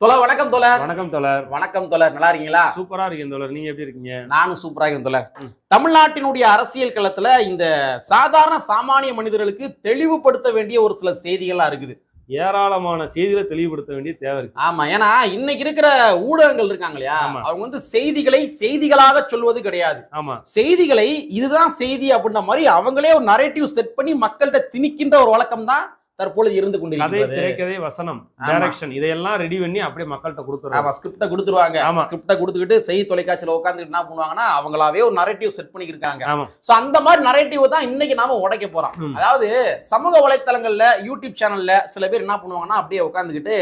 தோழர் வணக்கம் தோழர் வணக்கம் தோழர். வணக்கம் தோழர். நல்லா இருக்கீங்களா? சூப்பரா இருக்கேன் தோழர். நீங்க எப்படி இருக்கீங்க? நானும் சூப்பரா இருக்கேன் தோழர். தமிழ்நாட்டினுடைய அரசியல் களத்துல இந்த சாதாரண சாமானிய மனிதர்களுக்கு தெளிவுபடுத்த வேண்டிய ஒரு சில செய்திகள்லாம் இருக்குது. ஏராளமான செய்திகளை தெளிவுபடுத்த வேண்டிய தேவை இருக்கு. ஆமா ஏன்னா இன்னைக்கு இருக்கிற ஊடகங்கள் இருக்காங்க இல்லையா. அவங்க வந்து செய்திகளை செய்திகளாக சொல்வது கிடையாது. ஆமா. செய்திகளை இதுதான் செய்தி அப்படின்ற மாதிரி அவங்களே ஒரு நரேட்டிவ் செட் பண்ணி மக்கள்கிட்ட திணிக்கின்ற ஒரு வழக்கம் தான் தற்பொழுது இருந்து கதை திரைக்கதை வசனம். டைரக்ஷன் இதையெல்லாம் ரெடி பண்ணி அப்படியே மக்கள்கிட்ட கொடுத்துருவாங்க ஆமா ஸ்கிரிப்ட கொடுத்துருவாங்க. ஆமா. ஸ்கிரிப்ட கொடுத்துக்கிட்டு செய்தி தொலைக்காட்சியில உட்காந்துட்டு என்ன பண்ணுவாங்கன்னா அவங்களாவே ஒரு நரேட்டிவ் செட் பண்ணிக்கிருக்காங்க. ஆமா. சோ அந்த மாதிரி நரேட்டிவ் தான் இன்னைக்கு நாம உடைக்க போறோம். அதாவது சமூக வலைத்தளங்கள்ல யூடியூப் சேனல்ல சில பேர் என்ன பண்ணுவாங்கன்னா அப்படியே உட்காந்துக்கிட்டு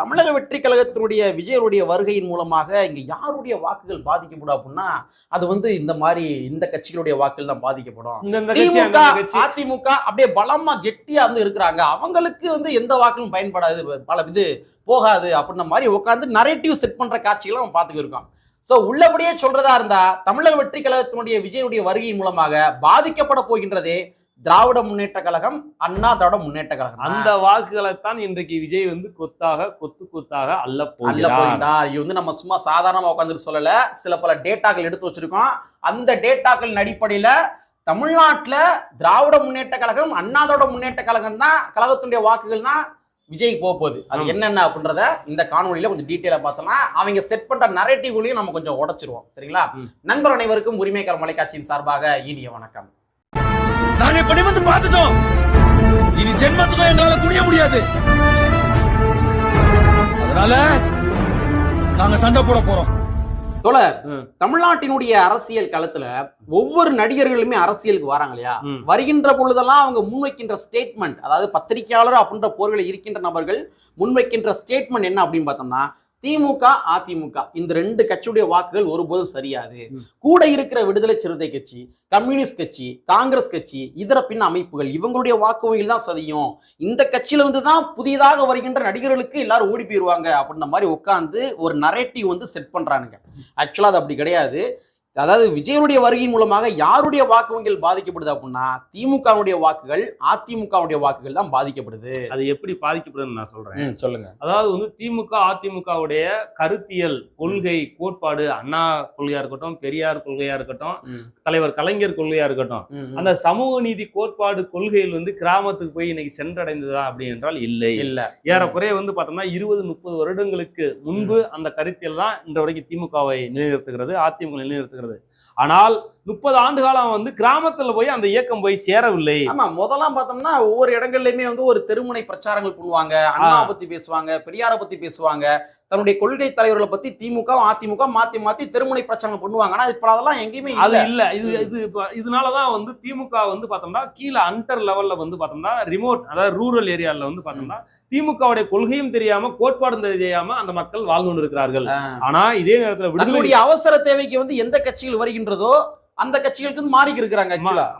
தமிழக வெற்றி கழகத்தினுடைய விஜயனுடைய வருகையின் மூலமாக இங்க யாருடைய வாக்குகள் பாதிக்கப்படும் அப்படின்னா அது வந்து இந்த மாதிரி இந்த கட்சிகளுடைய வாக்குகள் தான் பாதிக்கப்படும். அதிமுக அப்படியே பலமா கெட்டியா வந்து இருக்கிறாங்க. அவங்களுக்கு வந்து எந்த வாக்கும் பயன்படாது. பல இது போகாது அப்படின்ற மாதிரி உட்காந்து நரேட்டிவ் செட் பண்ற காட்சிகளை நம்ம பார்த்துக்க இருக்கோம் சோ உள்ளபடியே சொல்றதா இருந்தா தமிழக வெற்றி கழகத்தினுடைய விஜயனுடைய வருகையின் மூலமாக பாதிக்கப்பட போகின்றதே திராவிட முன்னேற்ற கழகம் அண்ணா திராவிட முன்னேற்ற கழகம். அந்த வாக்குகளை தான் இன்றைக்கு விஜய் வந்து கொத்தாக கொத்து கொத்தாக அல்ல அல்ல போகிறார். இது வந்து நம்ம சும்மா சாதாரணமா உட்காந்துட்டு சொல்லல. சில பல டேட்டாக்கள் எடுத்து வச்சிருக்கோம். அந்த டேட்டாக்களின் அடிப்படையில தமிழ்நாட்டுல திராவிட முன்னேற்ற கழகம் அண்ணா திராவிட முன்னேற்ற கழகம் தான் கழகத்தினுடைய வாக்குகள் தான் விஜய்க்கு போக போகுது. அது. என்னென்ன அப்படின்றத இந்த காணொலியில கொஞ்சம் டீட்டெயிலா பார்த்தோம்னா அவங்க செட் பண்ற நரேட்டிவ்களையும் நம்ம கொஞ்சம் உடைச்சிருவோம். சரிங்களா. நண்பர் அனைவருக்கும் உரிமைக்கார மலைக்காட்சியின் சார்பாக இனிய வணக்கம். நாங்க நிமிர்ந்து பார்த்துட்டோம். இனி ஜென்மத்துக்கும் எங்களால குனிய முடியாது. அதனால நாங்க சண்டை போட போறோம். தோழர். தமிழ்நாட்டினுடைய அரசியல் களத்துல ஒவ்வொரு நடிகர்களுமே அரசியலுக்கு வராங்க இல்லையா. வருகின்ற பொழுதெல்லாம் அவங்க முன்வைக்கின்ற ஸ்டேட்மெண்ட் அதாவது பத்திரிகையாளர் அப்படின்ற போர்களில் இருக்கின்ற நபர்கள் முன்வைக்கின்ற ஸ்டேட்மெண்ட் என்ன அப்படின்னு பார்த்தோம்னா திமுக அதிமுக. இந்த ரெண்டு கட்சியுடைய வாக்குகள் ஒருபோதும் சரியாது. கூட இருக்கிற விடுதலை சிறுத்தை கட்சி கம்யூனிஸ்ட் கட்சி காங்கிரஸ் கட்சி இதர பின் அமைப்புகள் இவங்களுடைய வாக்கு தான் சதியும். இந்த கட்சியில இருந்து தான் புதியதாக வருகின்ற நடிகர்களுக்கு எல்லாரும் ஓடி போயிருவாங்க அப்படின்ற மாதிரி உட்காந்து ஒரு நரேட்டிவ் வந்து செட் பண்றானுங்க. ஆக்சுவலா அது அப்படி கிடையாது. அதாவது விஜயனுடைய வருகையின் மூலமாக யாருடைய வாக்கு வங்கிகள் பாதிக்கப்படுது அப்படின்னா திமுகவுடைய வாக்குகள் அதிமுகவுடைய வாக்குகள் தான் பாதிக்கப்படுது. அது எப்படி பாதிக்கப்படுதுன்னு நான் சொல்றேன். சொல்லுங்க. அதாவது வந்து திமுக அதிமுகவுடைய கருத்தியல் கொள்கை கோட்பாடு அண்ணா கொள்கையா இருக்கட்டும் பெரியார் கொள்கையா இருக்கட்டும் தலைவர் கலைஞர் கொள்கையா இருக்கட்டும். அந்த சமூக நீதி கோட்பாடு கொள்கைகள் வந்து கிராமத்துக்கு போய் இன்னைக்கு சென்றடைந்ததா அப்படி என்றால் இல்லை. இல்ல. ஏறக்குறைய வந்து பார்த்தோம்னா இருபது முப்பது வருடங்களுக்கு முன்பு அந்த கருத்தியல் தான் இன்ற வரைக்கும் திமுகவை நிலைநிறுத்துகிறது அதிமுக நிலைநிறுத்துகிறது. ஆனால் முப்பது ஆண்டு காலம் வந்து கிராமத்துல போய் அந்த இயக்கம் போய் சேரவில்லை. ஆமா முதல்லாம் பார்த்தோம்னா ஒவ்வொரு இடங்கள்லயுமே வந்து ஒரு தெருமுனை பிரச்சாரங்கள் பண்ணுவாங்க. அண்ணா. பத்தி பேசுவாங்க பெரியார பத்தி பேசுவாங்க. தன்னுடைய கொள்கை தலைவர்களை பத்தி திமுக அதிமுக மாத்தி மாத்தி தெருமுனை பிரச்சாரங்கள் பண்ணுவாங்க. ஆனா இப்ப அதெல்லாம் எங்கேயுமே அது இல்ல. இது இது இதனாலதான் வந்து திமுக வந்து பார்த்தோம்னா கீழே அண்டர் லெவல்ல வந்து பார்த்தோம்னா ரிமோட் அதாவது ரூரல் ஏரியால வந்து பார்த்தோம்னா திமுகவுடைய கொள்கையும் தெரியாம கோட்பாடும் தெரியாம அந்த மக்கள் வாழ்ந்து கொண்டிருக்கிறார்கள். ஆனா இதே நேரத்துல விடுதலை அவசர தேவைக்கு வந்து எந்த கட்சிகள் வருகின்றதோ அந்த கட்சிகளுக்கு வந்து மாறி இருக்கிறாங்க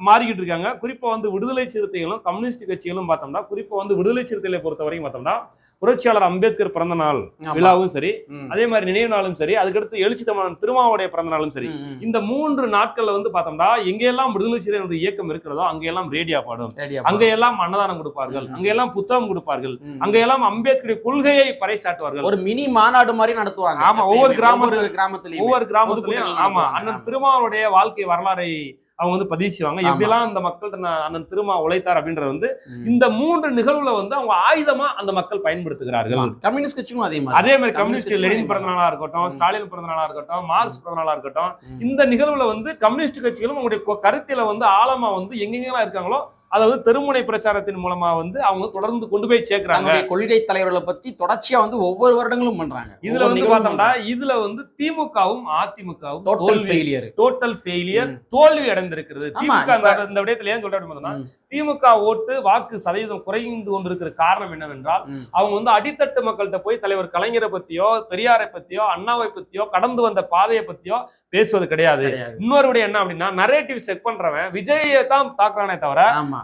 மாறிக்கிட்டு இருக்காங்க. குறிப்பா வந்து விடுதலை சிறுத்தைகளும் கம்யூனிஸ்ட் கட்சிகளும் பார்த்தோம்னா குறிப்பா வந்து விடுதலை சிறுத்தைகளை பொறுத்த வரைக்கும் பார்த்தோம்னா புரட்சியாளர் அம்பேத்கர் பிறந்த நாள் விழாவும் சரி அதே மாதிரி நினைவு நாளும் சரி அதுக்கடுத்து எழுச்சி தமிழன் திருமாவுடைய பிறந்த நாளும் சரி. இந்த மூன்று நாட்கள்ல வந்து பார்த்தோம்னா எங்கெல்லாம் விடுதலை சிறுத்தைகளுடைய இயக்கம் இருக்கிறதோ அங்கெல்லாம் ரேடியா பாடும். அங்கெல்லாம் அன்னதானம் கொடுப்பார்கள். அங்கெல்லாம் புத்தகம் கொடுப்பார்கள். அங்கெல்லாம் அம்பேத்கருடைய கொள்கையை பறைசாற்றுவார்கள். ஒரு மினி மாநாடு மாதிரி நடத்துவாங்க. ஆமா, ஒவ்வொரு கிராமத்து- கிராமத்திலயும். ஒவ்வொரு கிராமத்துலயும் ஆமா. அண்ணன் திருமாவளுடைய வாழ்க்கை வரலாறை அவங்க வந்து பதிவு செய்வாங்க. எப்படிலாம் அந்த மக்கள்கிட்ட அண்ணன் திருமா உழைத்தார் அப்படின்றது வந்து இந்த மூன்று நிகழ்வுல வந்து அவங்க ஆயுதமா அந்த மக்கள் பயன்படுத்துகிறார்கள் கம்யூனிஸ்ட் கட்சியும் அதே மாதிரி அதே மாதிரி கம்யூனிஸ்ட் லெனின் பிறந்த நாளா இருக்கட்டும். ஸ்டாலின் பிறந்த நாளா இருக்கட்டும் மார்க்ஸ் பிறந்த நாளா இருக்கட்டும். இந்த நிகழ்வுல வந்து கம்யூனிஸ்ட் கட்சிகளும் அவங்களுடைய கருத்தில வந்து ஆழமா வந்து எங்கெங்கெல்லாம் இருக்காங்களோ அதாவது தெருமுனை பிரச்சாரத்தின் மூலமா வந்து அவங்க தொடர்ந்து கொண்டு போய் சேர்க்கிறாங்க. கொள்கை தலைவர்களை பத்தி தொடர்ச்சியா வந்து ஒவ்வொரு வருடங்களும் பண்றாங்க. இதுல வந்து பார்த்தோம்னா இதுல வந்து திமுகவும் அதிமுகவும் டோட்டல் ஃபெயிலியர் டோட்டல் ஃபெயிலியர். தோல்வி அடைந்திருக்கிறது. திமுக அந்த- இந்த விடயத்துல ஏன் சொன்னா, திமுக ஓட்டு வாக்கு சதவீதம் குறைந்து கொண்டிருக்கிற காரணம் என்னவென்றால் அவங்க வந்து அடித்தட்டு மக்கள்கிட்ட போய் தலைவர் கலைஞரை பத்தியோ பெரியாரை பத்தியோ அண்ணாவை பத்தியோ கடந்து வந்த பாதையை பத்தியோ பேசுவது கிடையாது. இன்னொரு விட என்ன அப்படின்னா நரேட்டிவ் செக் பண்றவன் விஜயை தான் தாக்குறானே தவிர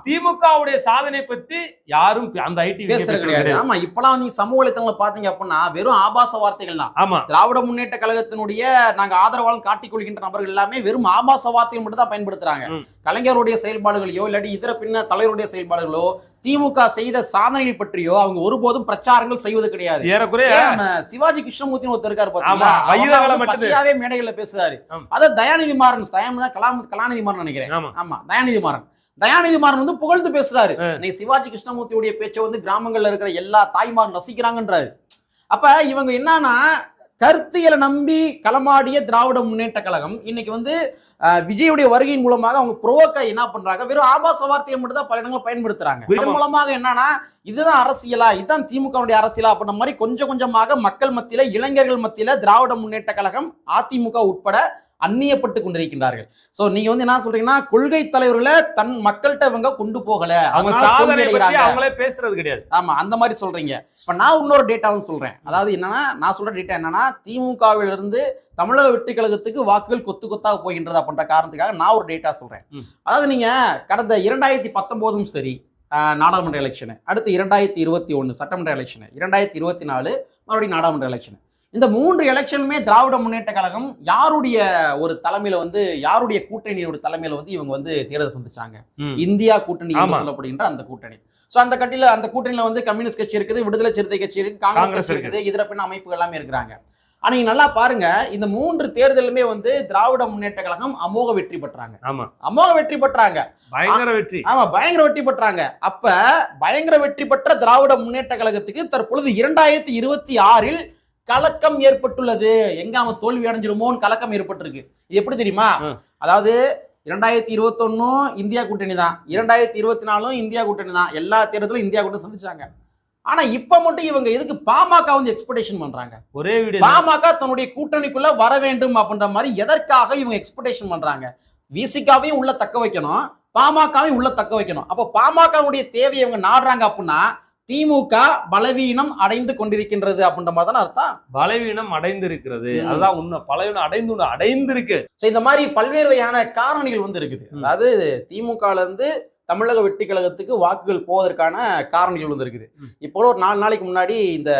திமுகவுடைய சாதனை பத்தி யாரும் அந்த ஐடி பேசுறது கிடையாது. ஆமா இப்பெல்லாம் நீங்க சமூக வலைத்தளங்களை பாத்தீங்க அப்படின்னா வெறும் ஆபாச வார்த்தைகள் தான். ஆமா. திராவிட முன்னேற்ற கழகத்தினுடைய நாங்க ஆதரவாளன் காட்டிக் கொள்கின்ற நபர்கள் எல்லாமே வெறும் ஆபாச வார்த்தைகள் மட்டும் தான் பயன்படுத்துறாங்க. கலைஞருடைய செயல்பாடுகளையோ இல்லாட்டி இதர பின்ன தலைவருடைய செயல்பாடுகளோ திமுக செய்த சாதனைகள் பற்றியோ அவங்க ஒருபோதும் பிரச்சாரங்கள் செய்வது கிடையாது. ஏறக்குறைய சிவாஜி கிருஷ்ணமூர்த்தி ஒருத்தர் இருக்காரு பச்சையாவே மேடைகள்ல பேசுறாரு. அத தயாநிதி மாறன் கலாம் கலாநிதி மாறன் நினைக்கிறேன். ஆமா. தயாநிதி மாறன். தயாநிதி மாறன் வந்து புகழ்ந்து பேசுறாரு. இன்னைக்கு சிவாஜி கிருஷ்ணமூர்த்தியுடைய பேச்சை வந்து கிராமங்கள்ல இருக்கிற எல்லா தாய்மாரும் ரசிக்கிறாங்கன்றாரு. அப்ப இவங்க என்னன்னா கருத்தியலை நம்பி களமாடிய திராவிட முன்னேற்ற கழகம் இன்னைக்கு வந்து விஜயுடைய வருகையின் மூலமாக அவங்க புரோக்க என்ன பண்றாங்க வெறும் ஆபாச வார்த்தையை மட்டும் தான் பல இடங்களில் பயன்படுத்துறாங்க இதன். மூலமாக என்னன்னா இதுதான் அரசியலா இதுதான் திமுகவுடைய அரசியலா அப்படின்ற மாதிரி கொஞ்சம் கொஞ்சமாக மக்கள் மத்தியில இளைஞர்கள் மத்தியில திராவிட முன்னேற்ற கழகம் அதிமுக உட்பட அந்நியப்பட்டு கொண்டிருக்கின்றார்கள். சோ நீங்க வந்து என்ன சொல்றீங்கன்னா கொள்கை தலைவர்களை தன் மக்கள்கிட்ட இவங்க கொண்டு போகல. அவங்களே பேசுறது கிடையாது. ஆமா அந்த மாதிரி சொல்றீங்க. இப்ப நான் இன்னொரு டேட்டாவும் சொல்றேன். அதாவது என்னன்னா நான் சொல்ற டேட்டா என்னன்னா திமுகவில் இருந்து தமிழக வெற்றி கழகத்துக்கு வாக்குகள் கொத்து கொத்தாக போகின்றது அப்படின்ற காரணத்துக்காக நான் ஒரு டேட்டா சொல்றேன். அதாவது நீங்க கடந்த இரண்டாயிரத்தி பத்தொன்பதும் சரி நாடாளுமன்ற எலெக்ஷனு அடுத்து இரண்டாயிரத்தி இருபத்தி ஒன்று சட்டமன்ற எலெக்ஷனு இரண்டாயிரத்தி இருபத்தி நாலு மறுபடியும் நாடாளுமன்ற எலெக்ஷன் இந்த மூன்று எலெக்ஷனுமே திராவிட முன்னேற்ற கழகம் யாருடைய ஒரு தலைமையில வந்து யாருடைய கூட்டணியோட தலைமையில வந்து இவங்க வந்து தேர்தல் சந்திச்சாங்க. இந்தியா கூட்டணி. சொல்லப்படுகின்ற அந்த கூட்டணி. சோ அந்த கட்சியில அந்த கூட்டணியில வந்து கம்யூனிஸ்ட் கட்சி இருக்குது விடுதலை சிறுத்தை கட்சி இருக்கு காங்கிரஸ் காங்கிரஸ் கட்சி இருக்குது இதர பின்ன அமைப்புகள் எல்லாமே இருக்கிறாங்க. ஆனா நீங்க நல்லா பாருங்க இந்த மூன்று தேர்தலுமே வந்து திராவிட முன்னேற்ற கழகம் அமோக வெற்றி பெற்றாங்க. ஆமா. அமோக வெற்றி பெற்றாங்க. பயங்கர வெற்றி. ஆமா பயங்கர வெற்றி பெற்றாங்க. அப்ப பயங்கர வெற்றி பெற்ற திராவிட முன்னேற்ற கழகத்துக்கு தற்பொழுது இரண்டாயிரத்தி இருபத்தி ஆறில் கலக்கம் ஏற்பட்டுள்ளது. எங்க அவன் தோல்வி அடைஞ்சிருமோன்னு கலக்கம் ஏற்பட்டிருக்கு. எப்படி தெரியுமா. அதாவது இரண்டாயிரத்தி இருபத்தொன்னும் இந்தியா கூட்டணி தான். இரண்டாயிரத்தி இருபத்தி நாலும் இந்தியா கூட்டணி தான். எல்லா தேர்தலும் இந்தியா கூட்டணி சந்திச்சாங்க. ஆனா இப்ப மட்டும் இவங்க எதுக்கு பாமக வந்து எக்ஸ்பெக்டேஷன் பண்றாங்க? ஒரே வீடியோ பாமக தன்னுடைய கூட்டணிக்குள்ள வர வேண்டும் அப்படின்ற மாதிரி எதற்காக இவங்க எக்ஸ்பெக்டேஷன் பண்றாங்க? விசிகாவையும் உள்ள தக்க வைக்கணும். பாமகவையும் உள்ள தக்க வைக்கணும். அப்ப பாமகவுடைய தேவையை இவங்க நாடுறாங்க அப்படின்னா திமுக பலவீனம் அடைந்து கொண்டிருக்கின்றது அப்படின்ற மாதிரி தானே அர்த்தம் பலவீனம் அடைந்திருக்கிறது. அதுதான் உண்மை பலவீனம் அடைந்து அடைந்திருக்கு ஸோ இந்த மாதிரி பல்வேறு வகையான காரணிகள் வந்து இருக்குது. அதாவது திமுகல இருந்து தமிழக வெற்றி கழகத்துக்கு வாக்குகள் போவதற்கான காரணிகள் வந்து இருக்குது. இப்போ ஒரு நாலு நாளைக்கு முன்னாடி இந்த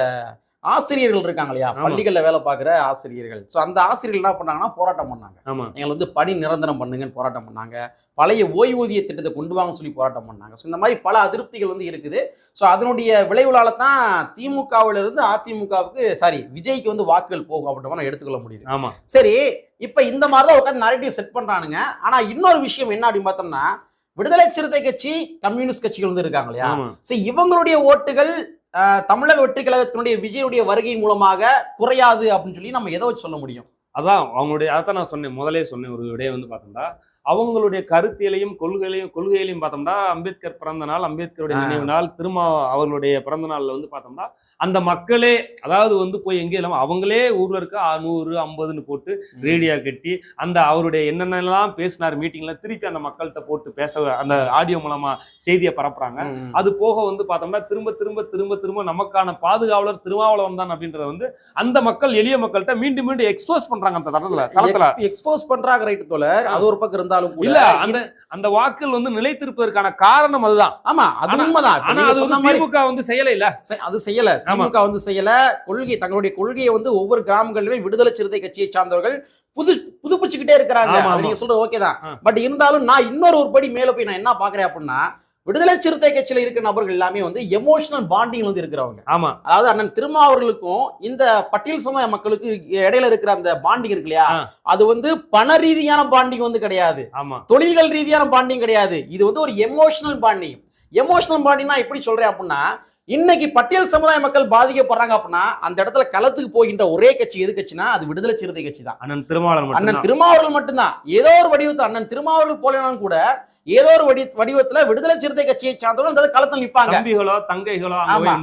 ஆசிரியர்கள் இருக்காங்க இல்லையா. பள்ளிகள்ல வேலை பார்க்குற ஆசிரியர்கள். ஸோ அந்த ஆசிரியர்கள் என்ன பண்ணாங்கன்னா போராட்டம் பண்ணாங்க. எங்களை வந்து பணி நிரந்தரம் பண்ணுங்கன்னு போராட்டம் பண்ணாங்க. பழைய ஓய்வூதிய திட்டத்தை கொண்டு வாங்க சொல்லி போராட்டம் பண்ணாங்க. ஸோ இந்த மாதிரி பல அதிருப்திகள் வந்து இருக்குது. ஸோ அதனுடைய விளைவுலால தான் திமுகவில இருந்து அதிமுகவுக்கு சாரி விஜய்க்கு வந்து வாக்குகள் போகும் அப்படின்ற மாதிரி எடுத்துக்கொள்ள முடியுது. ஆமா. சரி இப்போ இந்த மாதிரி தான் உட்காந்து நரேட்டிவ் செட் பண்றானுங்க. ஆனா இன்னொரு விஷயம் என்ன அப்படின்னு பார்த்தோம்னா விடுதலை சிறுத்தை கட்சி கம்யூனிஸ்ட் கட்சிகள் வந்து இருக்காங்க இல்லையா? சரி இவங்களுடைய ஓட்டுகள் தமிழக வெற்றி கழகத்தினுடைய விஜயுடைய வருகையின் மூலமாக குறையாது அப்படின்னு சொல்லி நம்ம எதை வச்சு சொல்ல முடியும்? அதான் அவங்களுடைய அதான் நான் சொன்னேன். முதலே சொன்னேன். ஒரு விடைய வந்து பார்த்தோம்னா அவங்களுடைய கருத்தியலையும் கொள்கைகளையும் கொள்கைகளையும் பார்த்தோம்னா அம்பேத்கர் பிறந்த நாள் அம்பேத்கருடைய. நினைவு நாள் திரும்ப அவர்களுடைய பிறந்த நாள்ல வந்து பார்த்தோம்னா அந்த மக்களே அதாவது வந்து போய் எங்கே இல்லாம அவங்களே ஊர்ல இருக்க நூறு ஐம்பதுன்னு போட்டு ரேடியோ கட்டி அந்த அவருடைய என்னென்னலாம் பேசினார் மீட்டிங்ல திருப்பி அந்த மக்கள்கிட்ட போட்டு பேச அந்த ஆடியோ மூலமா செய்தியை பரப்புறாங்க. அது போக வந்து பார்த்தோம்னா திரும்ப திரும்ப திரும்ப திரும்ப நமக்கான பாதுகாவலர் திருமாவளவன் தான் அப்படின்றத வந்து அந்த மக்கள் எளிய மக்கள்கிட்ட மீண்டும் மீண்டும் எக்ஸ்போஸ் பண்றாங்க அந்த தளத்துல தளத்துல. எக்ஸ்- எக்ஸ்போஸ் பண்றாங்க ரைட் தோழர். அது ஒரு பக்கம் இருந்தாலும் கூட இல்ல அந்த அந்த வாக்குகள் வந்து நிலைத்திருப்பதற்கான காரணம் அதுதான். ஆமா அது உண்மைதான். ஆனா அது திமுக வந்து செய்யல இல்ல. அது செய்யல. திமுக வந்து செய்யல. கொள்கை தங்களுடைய கொள்கையை வந்து ஒவ்வொரு கிராமங்களிலுமே விடுதலை சிறுத்தை கட்சியை சார்ந்தவர்கள் புது புதுப்பிச்சுக்கிட்டே இருக்கிறாங்க. நீங்க சொல்றது ஓகே தான். பட் இருந்தாலும் நான் இன்னொரு ஒரு படி மேல போய் நான் என்ன பாக்குறேன் அப்படின்னா விடுதலை சிறுத்தை கட்சியில இருக்கிற நபர்கள் எல்லாமே வந்து எமோஷனல் பாண்டிங் வந்து இருக்கிறவங்க. ஆமா. அதாவது அண்ணன் திருமாவர்களுக்கும் இந்த பட்டியல் சமுதாய மக்களுக்கு இடையில இருக்கிற அந்த பாண்டிங் இருக்கு இல்லையா. அது வந்து பண ரீதியான பாண்டிங் வந்து கிடையாது. ஆமா. தொழில்கள் ரீதியான பாண்டிங் கிடையாது. இது வந்து ஒரு எமோஷனல் பாண்டிங் எமோஷனல் பாண்டிங்னா எப்படி சொல்றேன் அப்படின்னா இன்னைக்கு பட்டியல் சமுதாய மக்கள் பாதிக்கப்படுறாங்க அப்படின்னா அந்த இடத்துல களத்துக்கு போகின்ற ஒரே கட்சி எது கட்சினா அது விடுதலை சிறுத்தை கட்சி தான். அண்ணன் திருமாவளவன் அண்ணன் திருமாவர்கள் மட்டும்தான். ஏதோ ஒரு வடிவத்தில் அண்ணன் திருமாவர்கள் போலனாலும் கூட ஏதோ ஒரு வடி வடிவத்துல விடுதலை சிறுத்தை கட்சியை சார்ந்தவர்கள் அந்த களத்தில் நிப்பாங்க. தம்பிகளோ தங்கைகளோ ஆமா.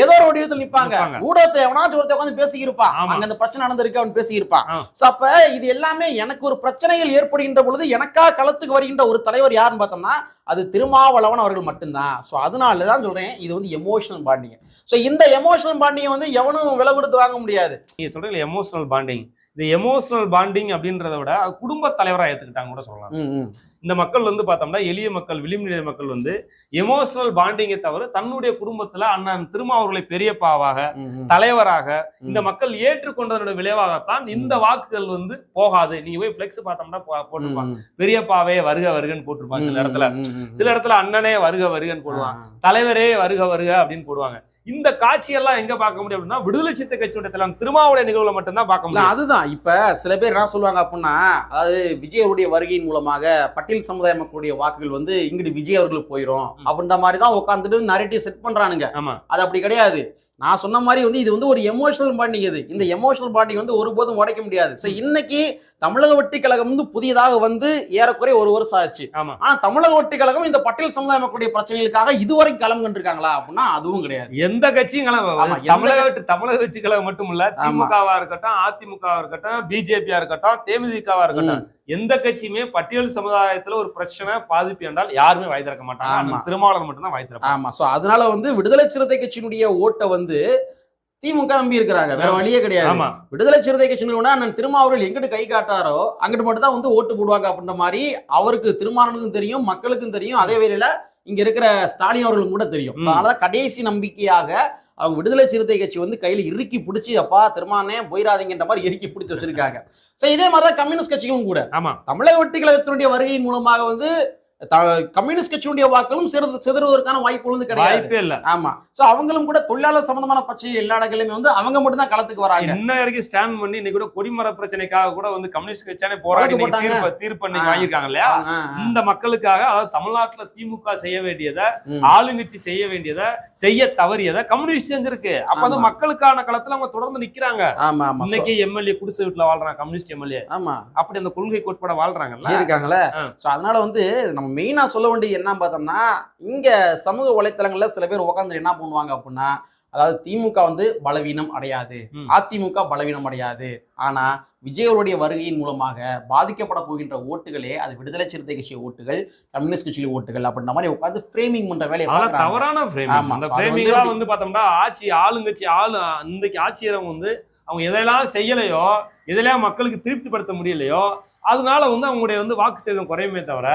ஏதோ ஒரு வடிவத்தில் நிப்பாங்க. ஊடகத்தை எவனாச்சும் ஒருத்தன் உட்காந்து பேசி இருப்பான் ஆமா. அங்க அந்த பிரச்சனை நடந்திருக்கு அவன் பேசி இருப்பான் ஆ. சோ அப்ப இது எல்லாமே எனக்கு ஒரு பிரச்சனைகள் ஏற்படுகின்ற பொழுது எனக்கா களத்துக்கு வருகின்ற ஒரு தலைவர் யாருன்னு பார்த்தோம்னா அது திருமாவளவன் அவர்கள் மட்டும்தான். சோ அதனால தான் சொல்றேன் இது வந்து எமோஷனல் பாண்டிங் சோ இந்த எமோஷனல் பாண்டிங்கை வந்து எவனும் விலை கொடுத்து வாங்க முடியாது. நீங்க சொல்றீங்க எமோஷனல் பாண்டிங் இந்த எமோஷனல் பாண்டிங் அப்படின்றத விட குடும்ப தலைவரா ஏத்துக்கிட்டாங்க கூட சொல்லலாம். இந்த மக்கள் வந்து பார்த்தோம்னா எளிய மக்கள் விளிம்பு மக்கள் வந்து எமோஷனல் பாண்டிங்கை தவிர தன்னுடைய குடும்பத்துல அண்ணன் திருமாவர்களை பெரியப்பாவாக. தலைவராக இந்த. மக்கள் ஏற்றுக்கொண்டதோட விளைவாகத்தான் இந்த வாக்குகள் வந்து போகாது. நீங்க போய் பிளெக்ஸ் பார்த்தோம்னா போட்டிருப்பாங்க. பெரியப்பாவே வருக வருகன்னு போட்டிருப்பாங்க சில இடத்துல. சில இடத்துல அண்ணனே வருக வருகன்னு போடுவாங்க தலைவரே வருக வருக அப்படின்னு போடுவாங்க. இந்த காட்சியெல்லாம் எங்க பார்க்க முடியும் அப்படின்னா விடுதலை சித்த கட்சியுடைய தலைவர் திருமாவுடைய நிகழ்வுல மட்டும்தான் பார்க்க முடியும். அதுதான். இப்ப சில பேர் என்ன சொல்லுவாங்க அப்படின்னா அதாவது விஜய் அவருடைய வருகையின் மூலமாக பட்டியல் சமுதாய மக்களுடைய வாக்குகள் வந்து இங்கிட்டு விஜய் அவர்களுக்கு போயிரும் ம். அப்படின்ற மாதிரி தான் உட்காந்துட்டு நரேட்டிவ் செட் பண்றானுங்க. ஆமா. அது அப்படி கிடையாது. நான் சொன்ன மாதிரி வந்து இது வந்து ஒரு எமோஷனல் பாண்டிங் இது. இந்த எமோஷனல் பாண்டிங் வந்து ஒருபோதும் உடைக்க முடியாது. ஸோ இன்னைக்கு தமிழக வெற்றி கழகம் வந்து புதியதாக வந்து ஏறக்குறைய ஒரு வருஷம் ஆச்சு. ஆனா தமிழக வெற்றி கழகம் இந்த பட்டியல் சமுதாய மக்களுடைய பிரச்சனைகளுக்காக இதுவரைக்கும் களம் கண்டிருக்காங்களா அப்படின்னா அதுவும் கிடையாது. எந்த கட்சியும் தமிழக தமிழக வெற்றி கழகம் மட்டும் இல்ல. திமுகவா இருக்கட்டும் அதிமுகவா இருக்கட்டும் பிஜேபியா இருக்கட்டும் தேமுதிகவா இருக்கட்டும் எந்த கட்சியுமே பட்டியல் சமுதாயத்துல ஒரு பிரச்சனை பாதிப்பு என்றால் யாருமே வாய் திறக்க மாட்டாங்க. திருமாவளவன் மட்டும்தான் வாய் திறப்பாங்க. ஆமா. சோ அதனால வந்து விடுதலை சிறுத்தை கட்சியினுடைய ஓட்டை வந்து திமுக நம்பி இருக்கிறாங்க. வேற வழியே கிடையாது. விடுதலை சிறுத்தை கட்சியினுடைய அண்ணன் திருமாவர்கள் எங்கிட்டு கை காட்டாரோ அங்கிட்டு மட்டும் தான் வந்து ஓட்டு போடுவாங்க அப்படின்ற மாதிரி அவருக்கு திருமாவளவனுக்கும் தெரியும் மக்களுக்கும் தெரியும். அதே வேளையில இங்க இருக்கிற ஸ்டாலின் அவர்களுக்கும் கூட தெரியும். அதனாலதான் கடைசி நம்பிக்கையாக அவங்க விடுதலை சிறுத்தை கட்சி வந்து கையில இறுக்கி பிடிச்சி அப்பா திருமானே போயிடாதீங்கன்ற மாதிரி இறுக்கி பிடிச்சி வச்சிருக்காங்க. சோ இதே மாதிரிதான் கம்யூனிஸ்ட் கட்சியும் கூட. ஆமா. தமிழக வெற்றி கழகத்தினுடைய வருகையின் மூலமாக வந்து கம்யூனிஸ்ட் கட்சியினுடைய வாக்களும் சிறு சிதறுவதற்கான வாய்ப்பு வந்து கிடையாது இல்ல ஆமா சோ அவங்களும் கூட தொழிலாளர் சம்பந்தமான பிரச்சனை எல்லா இடங்களிலுமே வந்து அவங்க மட்டும் தான் களத்துக்கு வராங்க இன்ன வரைக்கும் ஸ்டாண்ட் பண்ணி இன்னைக்கு கூட கொடிமர பிரச்சனைக்காக கூட வந்து கம்யூனிஸ்ட் கட்சியானே போராடி. தீர்ப்பு தீர்ப்பு. வாங்கியிருக்காங்க இல்லையா. இந்த மக்களுக்காக அதாவது தமிழ்நாட்டுல திமுக செய்ய வேண்டியதை. ஆளுங்கட்சி செய்ய வேண்டியதை செய்ய தவறியதை கம்யூனிஸ்ட் செஞ்சிருக்கு அப்ப ஆமா. மக்களுக்கான களத்துல அவங்க தொடர்ந்து நிக்கிறாங்க இன்னைக்கு எம்எல்ஏ குடிசை வீட்டுல வாழ்றாங்க கம்யூனிஸ்ட் எம்எல்ஏ ஆமா அப்படி அந்த கொள்கை கோட்பாட வாழ்றாங்கல்ல இருக்காங்களே. சோ அதனால வந்து நம்ம மெயினா சொல்ல வேண்டியது என்ன பார்த்தோம்னா இங்க சமூக வலைத்தளங்கள்ல சில பேர் உட்காந்து என்ன பண்ணுவாங்க அப்படின்னா அதாவது திமுக வந்து பலவீனம் அடையாது. அதிமுக பலவீனம் அடையாது ஆனா விஜயவருடைய வருகையின் மூலமாக பாதிக்கப்பட போகின்ற ஓட்டுகளே அது விடுதலை சிறுத்தை கட்சி ஓட்டுகள் கம்யூனிஸ்ட் கட்சி ஓட்டுகள் அப்படின்ற மாதிரி உட்காந்து ஃப்ரேமிங் பண்ற வேலையை பார்க்கறாங்க. தவறான ஃப்ரேமிங். அந்த வந்து ஃப்ரேமிங்லாம் எப்படி- வந்து பார்த்தோம்னா ஆட்சி ஆளுங்கட்சி ஆளு இன்றைக்கு ஆட்சியரவங்க வந்து அவங்க எதெல்லாம் செய்யலையோ எதெல்லாம் மக்களுக்கு திருப்திப்படுத்த முடியலையோ அதனால வந்து அவங்களுடைய வந்து வாக்கு சேதம் குறையுமே தவிர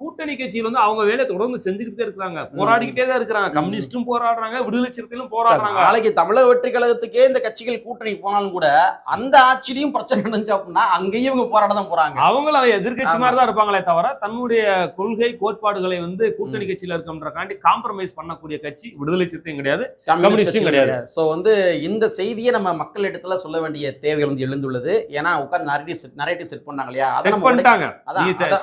கூட்டணி கட்சியில் வந்து அவங்க வேலையை தொடர்ந்து செஞ்சுக்கிட்டே இருக்கிறாங்க. போராடிக்கிட்டே தான் இருக்கிறாங்க. கம்யூனிஸ்டும் போராடுறாங்க விடுதலை சிறுத்தையிலும் போராடுறாங்க. நாளைக்கு தமிழக வெற்றி கழகத்துக்கே இந்த கட்சிகள் கூட்டணி போனாலும் கூட அந்த ஆட்சியிலையும் பிரச்சனை நடந்துச்சு அப்படின்னா அங்கேயும் இவங்க போராட தான் போறாங்க. அவங்களும் எதிர்கட்சி. மாதிரி தான் இருப்பாங்களே தவிர தன்னுடைய கொள்கை கோட்பாடுகளை வந்து கூட்டணி கட்சியில இருக்கன்றக்காண்டி காம்ப்ரமைஸ் பண்ணக்கூடிய கட்சி விடுதலை சிறுத்தையும் கிடையாது கம்யூனிஸ்டும் கிடையாது. ஸோ வந்து இந்த செய்தியை நம்ம மக்கள் இடத்துல சொல்ல வேண்டிய தேவைகள் வந்து எழுந்துள்ளது. ஏன்னா உட்காந்து நரேட்டிவ் செட் நரேட்டிவ் செட் பண்ணாங்க இல்லையா? செக் பண்ணிட்டாங்க.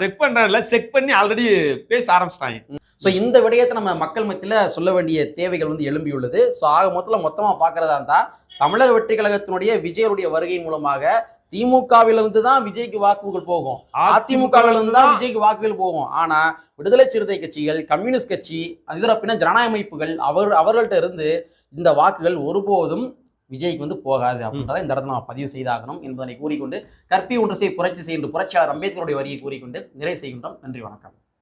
செக் பண்றதுல செக் பண்ணி ஆல்ரெடி பேச ஆரம்பிச்சிட்டாங்க. ஸோ இந்த விடயத்தை நம்ம மக்கள் மத்தியில் சொல்ல வேண்டிய தேவைகள் வந்து எழும்பியுள்ளது. ஸோ ஆக மொத்தத்தில் மொத்தமாக பார்க்கறதா இருந்தால் தமிழக வெற்றி கழகத்தினுடைய விஜயருடைய வருகையின் மூலமாக திமுகவிலிருந்து தான் விஜய்க்கு வாக்குகள் போகும். அதிமுகவிலிருந்து தான் விஜய்க்கு வாக்குகள் போகும். ஆனா விடுதலை சிறுத்தை கட்சிகள் கம்யூனிஸ்ட் கட்சி இதர பின்ன ஜனநாயக அமைப்புகள் அவர் அவர்கள்ட்ட இருந்து இந்த வாக்குகள் ஒருபோதும் விஜய்க்கு வந்து போகாது அப்படின்றத இந்த இடத்துல நான் பதிவு செய்தாகணும் என்பதனை கூறிக்கொண்டு கற்பி ஒன்று செய் புரட்சி செய்கின்ற புரட்சியாளர் அம்பேத்கருடைய வரியை கூறிக்கொண்டு நிறைவு செய்கின்றோம். நன்றி வணக்கம்.